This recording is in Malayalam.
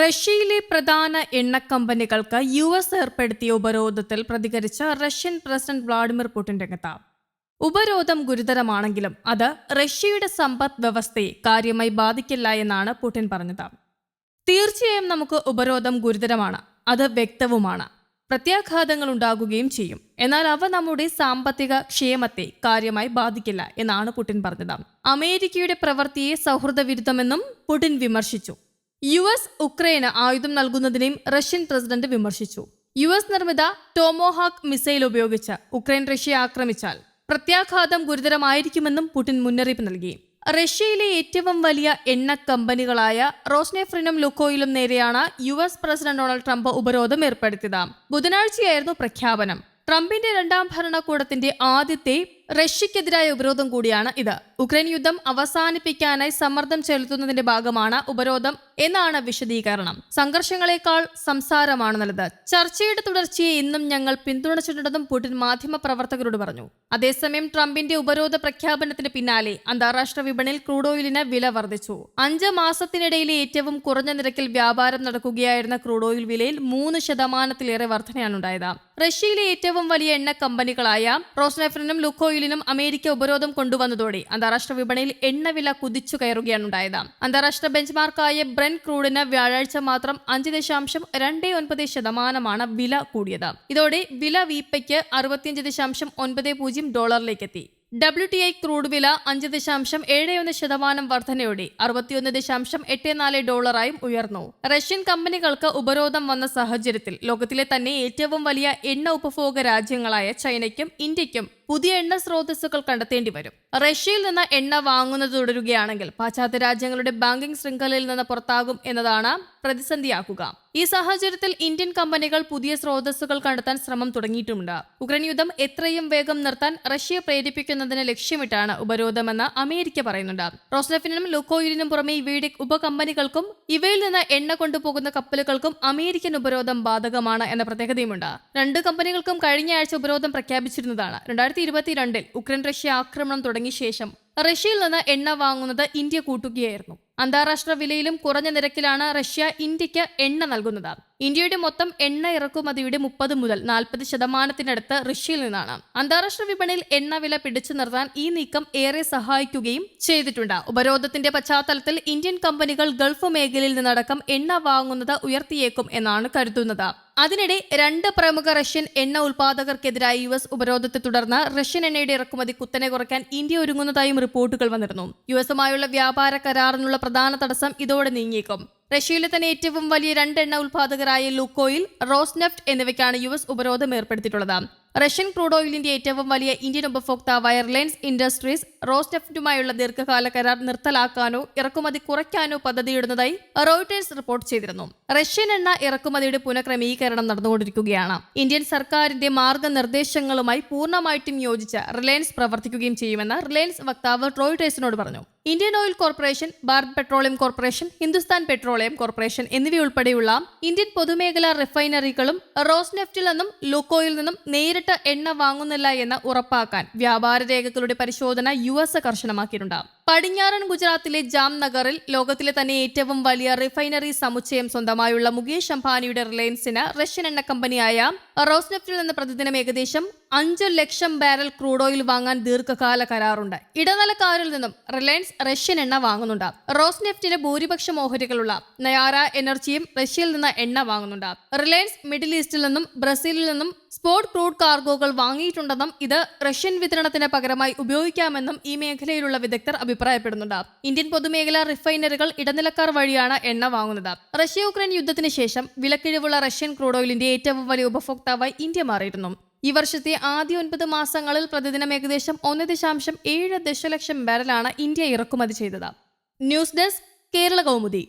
റഷ്യയിലെ പ്രധാന എണ്ണക്കമ്പനികൾക്ക് യു എസ് ഏർപ്പെടുത്തിയ ഉപരോധത്തിൽ പ്രതികരിച്ച റഷ്യൻ പ്രസിഡന്റ് വ്ളാഡിമിർ പുടിൻ രംഗത്ത്. ഉപരോധം ഗുരുതരമാണെങ്കിലും അത് റഷ്യയുടെ സമ്പദ് വ്യവസ്ഥയെ കാര്യമായി ബാധിക്കില്ല എന്നാണ് പുടിൻ പറഞ്ഞത്. തീർച്ചയായും നമുക്ക് ഉപരോധം ഗുരുതരമാണ് അത് വ്യക്തവുമാണ് പ്രത്യാഘാതങ്ങൾ ഉണ്ടാകുകയും ചെയ്യും. എന്നാൽ അവ നമ്മുടെ സാമ്പത്തിക ക്ഷേമത്തെ കാര്യമായി ബാധിക്കില്ല എന്നാണ് പുടിൻ പറഞ്ഞത്. അമേരിക്കയുടെ പ്രവൃത്തിയെ സൗഹൃദ വിരുദ്ധമെന്നും പുടിൻ വിമർശിച്ചു. യു എസ് ഉക്രൈന് ആയുധം നൽകുന്നതിനെയും റഷ്യൻ പ്രസിഡന്റ് വിമർശിച്ചു. യു എസ് നിർമ്മിത ടോമോഹാക്ക് മിസൈൽ ഉപയോഗിച്ച് ഉക്രൈൻ റഷ്യയെ ആക്രമിച്ചാൽ പ്രത്യാഘാതം ഗുരുതരമായിരിക്കുമെന്നും പുടിൻ മുന്നറിയിപ്പ് നൽകി. റഷ്യയിലെ ഏറ്റവും വലിയ എണ്ണ കമ്പനികളായ റോസ്നെഫ്രിനും ലുക്കോയിലും നേരെയാണ് U S president Donald Trump ഉപരോധം ഏർപ്പെടുത്തിയത്. ബുധനാഴ്ചയായിരുന്നു പ്രഖ്യാപനം. ട്രംപിന്റെ രണ്ടാം ഭരണകൂടത്തിന്റെ ആദ്യത്തെ റഷ്യക്കെതിരായ ഉപരോധം കൂടിയാണ് ഇത്. ഉക്രൈൻ യുദ്ധം അവസാനിപ്പിക്കാനായി സമ്മർദ്ദം ചെലുത്തുന്നതിന്റെ ഭാഗമാണ് ഉപരോധം എന്നാണ് വിശദീകരണം. സംഘർഷങ്ങളെക്കാൾ സംസാരമാണ് നല്ലത്. ചർച്ചയുടെ തുടർച്ചയെ ഇന്നും ഞങ്ങൾ പിന്തുണച്ചിട്ടുണ്ടെന്നും പുടിൻ മാധ്യമ പ്രവർത്തകരോട് പറഞ്ഞു. അതേസമയം ട്രംപിന്റെ ഉപരോധ പ്രഖ്യാപനത്തിന് പിന്നാലെ അന്താരാഷ്ട്ര വിപണിയിൽ ക്രൂഡ് ഓയിലിന് വില വർദ്ധിച്ചു. അഞ്ച് മാസത്തിനിടയിലെ ഏറ്റവും കുറഞ്ഞ നിരക്കിൽ വ്യാപാരം നടക്കുകയായിരുന്ന ക്രൂഡ് ഓയിൽ വിലയിൽ മൂന്ന് ശതമാനത്തിലേറെ വർധനയാണ് ഉണ്ടായത് റഷ്യയിലെ ഏറ്റവും വലിയ എണ്ണ കമ്പനികളായ റോസ്നെഫ്രിനും ലുക്കോയിലിനും അമേരിക്ക ഉപരോധം കൊണ്ടുവന്നതോടെ അന്താരാഷ്ട്ര വിപണിയിൽ എണ്ണവില കുതിച്ചു കയറുകയാണ് ഉണ്ടായത്. അന്താരാഷ്ട്ര ബെഞ്ച്മാർക്കായ ബ്രെൻ ക്രൂഡിന് വ്യാഴാഴ്ച മാത്രം അഞ്ച് ദശാംശം രണ്ട് ഒൻപത് ശതമാനമാണ് വില കൂടിയത്. ഇതോടെ വില വീപ്പയ്ക്ക് അറുപത്തിയഞ്ച് ദശാംശം ഒൻപത് പൂജ്യം ഡോളറിലേക്ക് എത്തി ഡബ്ല്യു ടി ഐ ക്രൂഡ് വില അഞ്ച് ദശാംശം ഏഴ് ഒന്ന് ശതമാനം വർധനയോടെ അറുപത്തിയൊന്ന് ദശാംശം എട്ട് നാല് ഡോളറായും ഉയർന്നു. റഷ്യൻ കമ്പനികൾക്ക് ഉപരോധം വന്ന സാഹചര്യത്തിൽ ലോകത്തിലെ തന്നെ ഏറ്റവും വലിയ എണ്ണ ഉപഭോഗ രാജ്യങ്ങളായ ചൈനയ്ക്കും ഇന്ത്യയ്ക്കും പുതിയ എണ്ണ സ്രോതസ്സുകൾ കണ്ടെത്തേണ്ടി വരും. റഷ്യയിൽ നിന്ന് എണ്ണ വാങ്ങുന്നത് തുടരുകയാണെങ്കിൽ പാശ്ചാത്യ രാജ്യങ്ങളുടെ ബാങ്കിംഗ് ശൃംഖലയിൽ നിന്ന് പുറത്താകും എന്നതാണ് പ്രതിസന്ധിയാക്കുക. ഈ സാഹചര്യത്തിൽ ഇന്ത്യൻ കമ്പനികൾ പുതിയ സ്രോതസ്സുകൾ കണ്ടെത്താൻ ശ്രമം തുടങ്ങിയിട്ടുണ്ട് ഉക്രൈൻ യുദ്ധം എത്രയും വേഗം നിർത്താൻ റഷ്യയെ പ്രേരിപ്പിക്കുന്നതിന് ലക്ഷ്യമിട്ടാണ് ഉപരോധമെന്ന് അമേരിക്ക പറയുന്നുണ്ട്. റോസ്നഫിനും ലുക്കോയിലിനും പുറമെ ഇവയുടെ ഉപകമ്പനികൾക്കും ഇവയിൽ നിന്ന് എണ്ണ കൊണ്ടുപോകുന്ന കപ്പലുകൾക്കും അമേരിക്കൻ ഉപരോധം ബാധകമാണ് എന്ന പ്രത്യേകതയുമുണ്ട്. രണ്ട് കമ്പനികൾക്കും കഴിഞ്ഞ ആഴ്ച ഉപരോധം പ്രഖ്യാപിച്ചിരുന്നതാണ്. രണ്ടായിരത്തി ഇരുപത്തിരണ്ടിൽ ഉക്രൈൻ റഷ്യ ആക്രമണം തുടങ്ങിയ ശേഷം റഷ്യയിൽ നിന്ന് എണ്ണ വാങ്ങുന്നത് ഇന്ത്യ കൂട്ടുകയായിരുന്നു. അന്താരാഷ്ട്ര വിലയിലും കുറഞ്ഞ നിരക്കിലാണ് റഷ്യ ഇന്ത്യയ്ക്ക് എണ്ണ നൽകുന്നത്. ഇന്ത്യയുടെ മൊത്തം എണ്ണ ഇറക്കുമതിയുടെ മുപ്പത് മുതൽ നാൽപ്പത് ശതമാനത്തിനടുത്ത് റഷ്യയിൽ നിന്നാണ്. അന്താരാഷ്ട്ര വിപണിയിൽ എണ്ണ വില പിടിച്ചു നിർത്താൻ ഈ നീക്കം ഏറെ സഹായിക്കുകയും ചെയ്തിട്ടുണ്ട്. ഉപരോധത്തിന്റെ പശ്ചാത്തലത്തിൽ ഇന്ത്യൻ കമ്പനികൾ ഗൾഫ് മേഖലയിൽ നിന്നടക്കം എണ്ണ വാങ്ങുന്നത് ഉയർത്തിയേക്കും എന്നാണ് കരുതുന്നത്. അതിനിടെ രണ്ട് പ്രമുഖ റഷ്യൻ എണ്ണ ഉൽപാദകർക്കെതിരായ യു എസ് ഉപരോധത്തെ തുടർന്ന് റഷ്യൻ എണ്ണയുടെ ഇറക്കുമതി കുത്തനെ കുറയ്ക്കാൻ ഇന്ത്യ ഒരുങ്ങുന്നതായും റിപ്പോർട്ടുകൾ വന്നിരുന്നു. യു എസുമായുള്ള വ്യാപാര കരാറിനുള്ള പ്രധാന തടസ്സം ഇതോടെ നീങ്ങിയേക്കും. റഷ്യയിലെ തന്നെ ഏറ്റവും വലിയ രണ്ട് എണ്ണ ലുക്കോയിൽ റോസ്നെഫ്റ്റ് എന്നിവയ്ക്കാണ് യു എസ് ഉപരോധം ഏർപ്പെടുത്തിയിട്ടുള്ളത്. റഷ്യൻ ക്രൂഡ് ഓയിലിന്റെ ഏറ്റവും വലിയ ഇന്ത്യൻ ഉപഭോക്താവായ റിലയൻസ് ഇൻഡസ്ട്രീസ് റോസ്നെഫ്റ്റുമായുള്ള ദീർഘകാല കരാർ നിർത്തലാക്കാനോ ഇറക്കുമതി കുറയ്ക്കാനോ പദ്ധതിയിടുന്നതായി റോയിട്ടേഴ്സ് റിപ്പോർട്ട് ചെയ്തിരുന്നു. റഷ്യൻ എണ്ണ ഇറക്കുമതിയുടെ പുനഃക്രമീകരണം നടന്നുകൊണ്ടിരിക്കുകയാണ്. ഇന്ത്യൻ സർക്കാരിന്റെ മാർഗനിർദ്ദേശങ്ങളുമായി പൂർണമായിട്ടും യോജിച്ച് റിലയൻസ് പ്രവർത്തിക്കുകയും ചെയ്യുമെന്ന് റിലയൻസ് വക്താവ് റോയിട്ടേഴ്സിനോട് പറഞ്ഞു. Indian oil corporation Bharat petroleum corporation Hindustan petroleum corporation എന്നിവയുൾപ്പെടെയുള്ള ഇന്ത്യൻ പൊതുമേഖലാ റിഫൈനറികളും റോസ് നെഫ്റ്റിൽ നിന്നും ലുക്കോയിൽ നിന്നും നേരിട്ട് എണ്ണ വാങ്ങുന്നില്ല എന്ന് ഉറപ്പാക്കാൻ വ്യാപാര രേഖകളുടെ പരിശോധന യു എസ് കർശനമാക്കിയിട്ടുണ്ട്. പടിഞ്ഞാറൻ ഗുജറാത്തിലെ ജാംനഗറിൽ ലോകത്തിലെ തന്നെ ഏറ്റവും വലിയ റിഫൈനറി സമുച്ചയം സ്വന്തമായുള്ള മുകേഷ് അംബാനിയുടെ റിലയൻസിന് റഷ്യൻ എണ്ണ കമ്പനിയായ റോസ്നെഫ്റ്റിൽ നിന്ന് പ്രതിദിനം ഏകദേശം അഞ്ച് ലക്ഷം ബാരൽ ക്രൂഡ് ഓയിൽ വാങ്ങാൻ ദീർഘകാല കരാറുണ്ട്. ഇടനിലക്കാരിൽ നിന്നും റിലയൻസ് റഷ്യൻ എണ്ണ വാങ്ങുന്നുണ്ട്. റോസ്നെഫ്റ്റിന് ഭൂരിപക്ഷ ഓഹരികളുള്ള നയാറ എനർജിയും റഷ്യയിൽ നിന്ന് എണ്ണ വാങ്ങുന്നുണ്ട്. റിലയൻസ് മിഡിൽ ഈസ്റ്റിൽ നിന്നും ബ്രസീലിൽ നിന്നും സ്പോട്ട് ക്രൂഡ് കാർഗോകൾ വാങ്ങിയിട്ടുണ്ടെന്നും ഇത് റഷ്യൻ വിതരണത്തിന് പകരമായി ഉപയോഗിക്കാമെന്നും ഈ മേഖലയിലുള്ള വിദഗ്ധർ അഭിപ്രായപ്പെടുന്നുണ്ട്. ഇന്ത്യൻ പൊതുമേഖലാ റിഫൈനറികൾ ഇടനിലക്കാർ വഴിയാണ് എണ്ണ വാങ്ങുന്നത്. റഷ്യ യുക്രൈൻ യുദ്ധത്തിന് ശേഷം വിലക്കിഴിവുള്ള റഷ്യൻ ക്രൂഡ് ഓയിലിന്റെ ഏറ്റവും വലിയ ഉപഭോക്താവായി ഇന്ത്യ മാറിയിരുന്നു. ഈ വർഷത്തെ ആദ്യ ഒൻപത് മാസങ്ങളിൽ പ്രതിദിനം ഏകദേശം ഒന്ന് ദശാംശം ഏഴ് ദശലക്ഷം ബാരലാണ് ഇന്ത്യ ഇറക്കുമതി ചെയ്തത്. News desk Kerala Kaumudi.